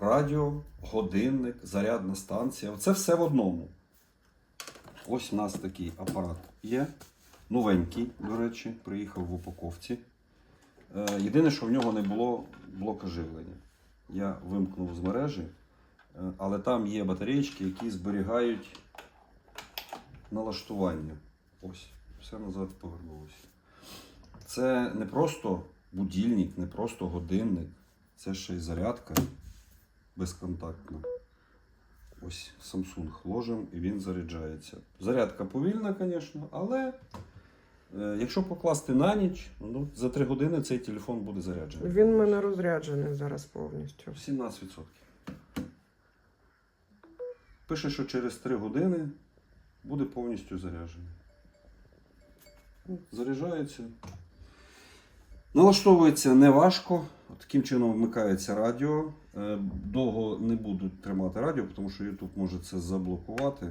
радіо, годинник, зарядна станція. Це все в одному. Ось у нас такий апарат є. Новенький, до речі, приїхав в упаковці. Е, Єдине, що в нього не було блока живлення. Я вимкнув з мережі, е, але там є батареєчки, які зберігають налаштування. Ось, все назад повернулося. Це не просто будильник, не просто годинник, це ще й зарядка безконтактна. Ось Samsung ложимо і він заряджається. Зарядка повільна, звісно, але е, якщо покласти на ніч, ну, за 3 години цей телефон буде заряджений. Він в мене розряджений зараз повністю. 17%. Пише, що через 3 години буде повністю заряджений. Ну, Заряджається. Налаштовується неважко. Таким чином вмикається радіо. Е, Довго не буду тримати радіо, тому що YouTube може це заблокувати.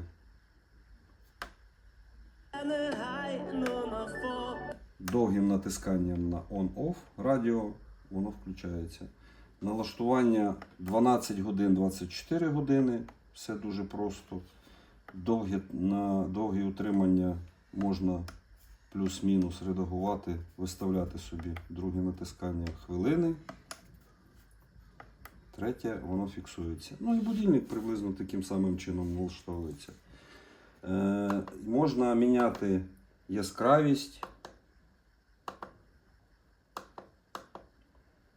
Довгим натисканням на on-off радіо воно включається. Налаштування 12 годин 24 години. Все дуже просто. Довгі, на довгі утримання можна плюс-мінус редагувати, виставляти собі друге натискання хвилини. Третє, воно фіксується. Ну і будильник приблизно таким самим чином налаштовується. Е, можна міняти яскравість.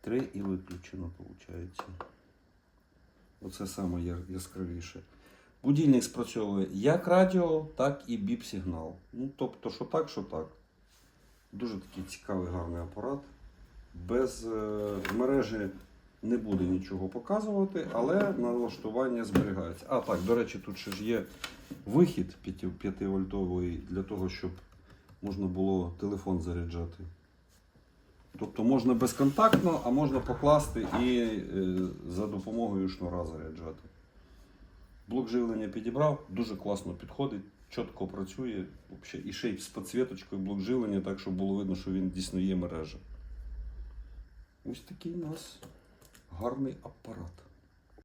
Три і виключено, виходить. Оце саме яскравіше. Будильник спрацьовує як радіо, так і біп-сигнал. Ну, тобто, що так, що так. Дуже такий цікавий, гарний апарат. Без е, мережі не буде нічого показувати, але налаштування зберігається. А так, до речі, тут ще ж є вихід 5-вольтовий для того, щоб можна було телефон заряджати. Тобто можна безконтактно, а можна покласти і е, за допомогою шнура заряджати. Блок живлення підібрав, дуже класно підходить, чітко працює. І ще й з підсвіточкою блок живлення, так щоб було видно, що він дійсно є мережа. Ось такий у нас гарний апарат.